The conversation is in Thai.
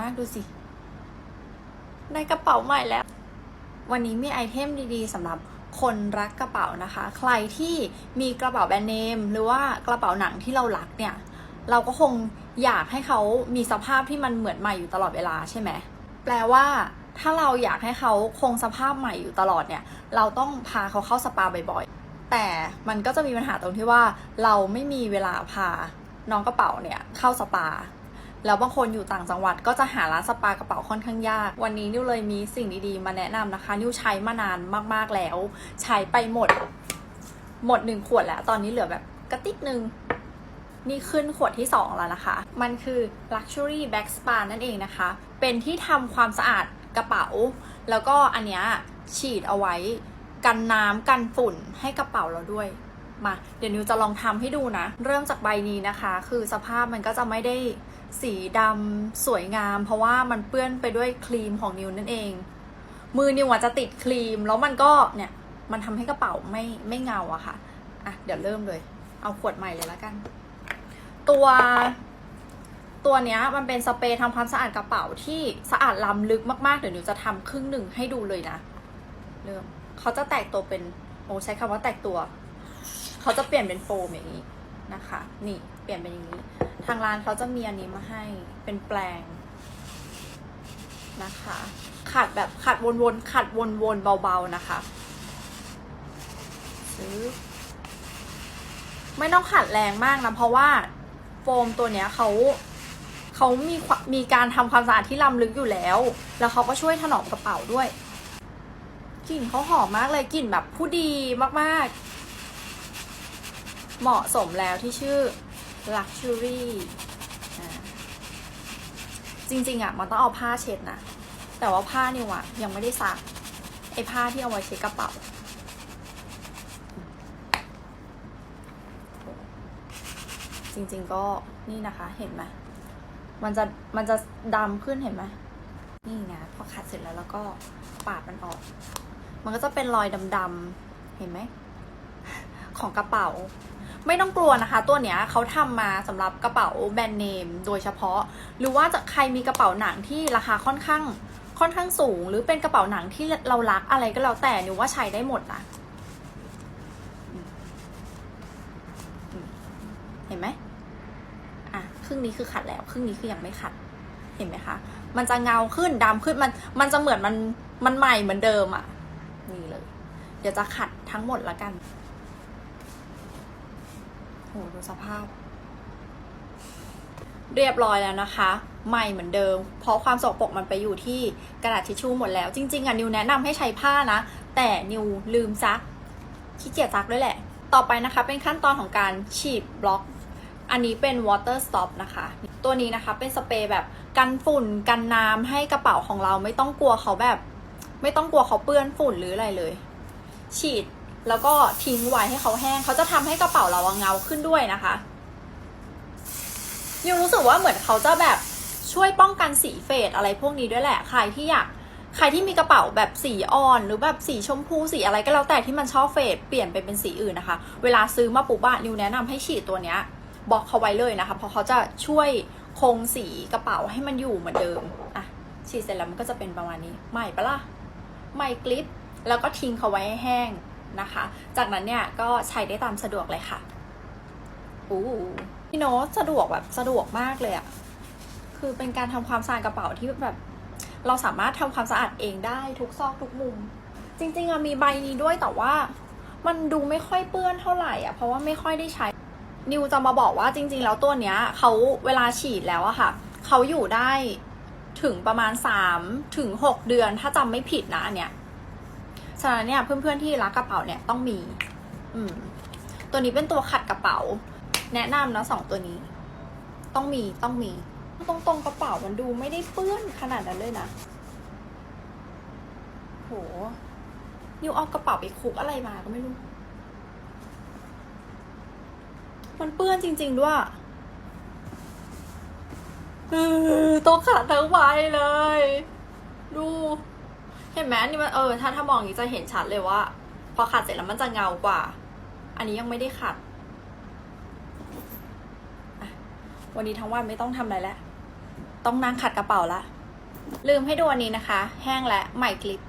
มากดูสิ ได้กระเป๋าใหม่แล้ว วันนี้มีไอเทมดีๆสำหรับคนรักกระเป๋านะคะ ใครที่มีกระเป๋าแบรนด์เนม หรือว่ากระเป๋าหนังที่เรารักเนี่ย เราก็คงอยากให้เขามีสภาพที่มันเหมือนใหม่อยู่ตลอดเวลาใช่ไหม แปลว่าถ้าเราอยากให้เขาคงสภาพใหม่อยู่ตลอดเนี่ย เราต้องพาเขาเข้าสปาบ่อยๆ แต่มันก็จะมีปัญหาตรงที่ว่าเราไม่มีเวลาพาน้องกระเป๋าเนี่ยเข้าสปา แล้วบางคนอยู่ต่างจังหวัดก็จะหาร้านสปากระเป๋าค่อนข้างยาก วันนี้นิวเลยมีสิ่งดีๆ มาแนะนำนะคะ นิวใช้มานานมากๆแล้ว ใช้ไปหมด หมดหนึ่งขวดแล้ว ตอนนี้เหลือแบบกระติกหนึ่งนี่ขึ้นขวดที่ 2 แล้วนะคะ มันคือ Luxury Back Spa นั่นเองนะคะ เป็นที่ทำความสะอาดกระเป๋า แล้วก็อันเนี้ยฉีดเอาไว้ กันน้ำกันฝุ่นให้กระเป๋าเราด้วย มาเดี๋ยวนิวจะลองทำให้ดูนะ เริ่มจากใบนี้นะคะ คือสภาพมันก็จะไม่ได้สีดำสวยงาม เพราะว่ามันเปื้อนไปด้วยครีมของนิวนั่นเอง มือนิวอาจจะติดครีม แล้วมันก็เนี่ยมันทำให้กระเป๋าไม่ไม่เงาอะค่ะอะเดี๋ยวเริ่มเลย เอาขวดใหม่เลยแล้วกัน ตัวตัวเนี้ยมันเป็นสเปรย์ทำความสะอาดกระเป๋าที่สะอาดล้ำลึกมากๆ เดี๋ยวนิวจะทำครึ่งหนึ่งให้ดูเลยนะ เริ่มเขาจะแตกตัวเป็น โอ้ใช้คำว่าแตกตัว เขาจะเปลี่ยนเป็นโฟมอย่างนี้นะคะ นี่เปลี่ยนเป็นอย่างนี้ ทางร้านเขาจะมีอันนี้มาให้เป็นแปลงนะคะ ขัดแบบขัดวนๆขัดวนๆเบาๆนะคะซื้อไม่ต้องขัดแรงมากนะ เพราะว่าโฟมตัวเนี้ยเขาเขามีมมีการทำความสะอาดที่ล้ำลึกอยู่แล้ว แล้วเขาก็ช่วยถนอมกระเป๋าด้วย กลิ่นเขาหอมมากเลยกลิ่นแบบผู้ดีมากๆ เหมาะสมแล้วที่ชื่อ luxury อ่จริงๆอะมันต้องเอาผ้าเช็ดนะ แต่ว่าผ้านี่วะยังไม่ได้ซักไอ้ผ้าที่เอาไว้เช็ดกระเป๋า จริงๆก็นี่นะคะเห็นไหมมันจะมันจะดำขึ้นเห็นไหมนี่ไงพอขัดเสร็จแล้วแล้วก็ปาดมันออก มันก็จะเป็นรอยดำๆเห็นไหมของกระเป๋า ไม่ต้องกลัวนะคะ ตัวเนี้ยเขาทำมาสำหรับกระเป๋าแบรนด์เนมโดยเฉพาะ หรือว่าจะใครมีกระเป๋าหนังที่ราคาค่อนข้างค่อนข้างสูง หรือเป็นกระเป๋าหนังที่เรารักอะไรก็แล้วแต่นิวว่าใช้ได้หมดนะอืมอืมเห็นไหมอะครึ่งนี้คือขัดแล้ว ครึ่งนี้คือยังไม่ขัด เห็นไหมคะ มันจะเงาขึ้นดำขึ้นมัน มันจะเหมือนมันมันใหม่เหมือนเดิมอะ่ะ นี่เลย เดี๋ยวจะขัดทั้งหมดละกัน หดูสภาพ เรียบร้อยแล้วนะคะ ใหม่เหมือนเดิม เพราะความสกปรกมันไปอยู่ที่กระดาษทิชชู่หมดแล้ว จริง ๆอะนิวแนะนำให้ใช้ผ้านะ แต่นิวลืมซักขี้เกียจซักด้วยแหละ ต่อไปนะคะ เป็นขั้นตอนของการฉีดบล็อก อันนี้เป็น water stop นะคะ ตัวนี้นะคะเป็นสเปรย์แบบกันฝุ่นกันน้ำให้กระเป๋าของเราไม่ต้องกลัวเขาแบบ ไม่ต้องกลัวเขาเปื้อนฝุ่นหรืออะไรเลย ฉีด แล้วก็ทิ้งไว้ให้เขาแห้ง เขาจะทำให้กระเป๋าเราเงาขึ้นด้วยนะคะยังรู้สึกว่าเหมือนเขาจะแบบช่วยป้องกันสีเฟดอะไรพวกนี้ด้วยแหละ ใครที่อยากใครที่มีกระเป๋าแบบสีอ่อนหรือแบบสีชมพูสีอะไรก็แล้วแต่ที่มันชอบเฟดเปลี่ยนไปเป็นสีอื่นนะคะ เวลาซื้อมาปุ๊บอะนิวแนะนำให้ฉีดตัวเนี้ยบล็อกเขาไว้เลยนะคะ เพราะเขาจะช่วยคงสีกระเป๋าให้มันอยู่เหมือนเดิมอะฉีดเสร็จแล้วมันก็จะเป็นประมาณนี้ใหม่ปะล่ะใหม่กลิปแล้วก็ทิ้งเขาไว้ให้แห้ง นะคะ จากนั้นเนี่ยก็ใช้ได้ตามสะดวกเลยค่ะอู้พี่โน้ตสะดวกแบบสะดวกมากเลยอะคือเป็นการทำความสะอาดกระเป๋าที่แบบเราสามารถทำความสะอาดเองได้ทุกซอกทุกมุม จริงๆอะมีใบนี้ด้วยแต่ว่ามันดูไม่ค่อยเปื้อนเท่าไหร่อะเพราะว่าไม่ค่อยได้ใช้ นิวจะมาบอกว่าจริง ๆ แล้วตัวเนี้ยเขาเวลาฉีดแล้วอะค่ะเขาอยู่ได้ถึงประมาณสามถึงหกเดือนถ้าจำไม่ผิดนะอันเนี้ย ฉะนั้นเนี่ยเพื่อนๆที่รักกระเป๋าเนี่ยต้องมี อืม ตัวนี้เป็นตัวขัดกระเป๋า แนะนำนะสองตัวนี้ ต้องมีต้องมีตรงตรงๆกระเป๋ามันดูไม่ได้เปื้อนขนาดนั้นเลยนะโหนิวเอากระเป๋าไปคุกอะไรมาก็ไม่รู้ มันเปื้อนจริง ๆ ด้วยตัวขาดทั้งใบเลย เห็นไหมอันนี่มันเออถ้าถ้ามองอย่างนี้จะเห็นชัดเลยว่า พอขัดเสร็จแล้วมันจะเงากว่า อันนี้ยังไม่ได้ขัด วันนี้ทั้งวันไม่ต้องทำอะไรแล้ว ต้องนั่งขัดกระเป๋าละ ลืมให้ดูอันนี้นะคะ แห้งและใหม่กลิป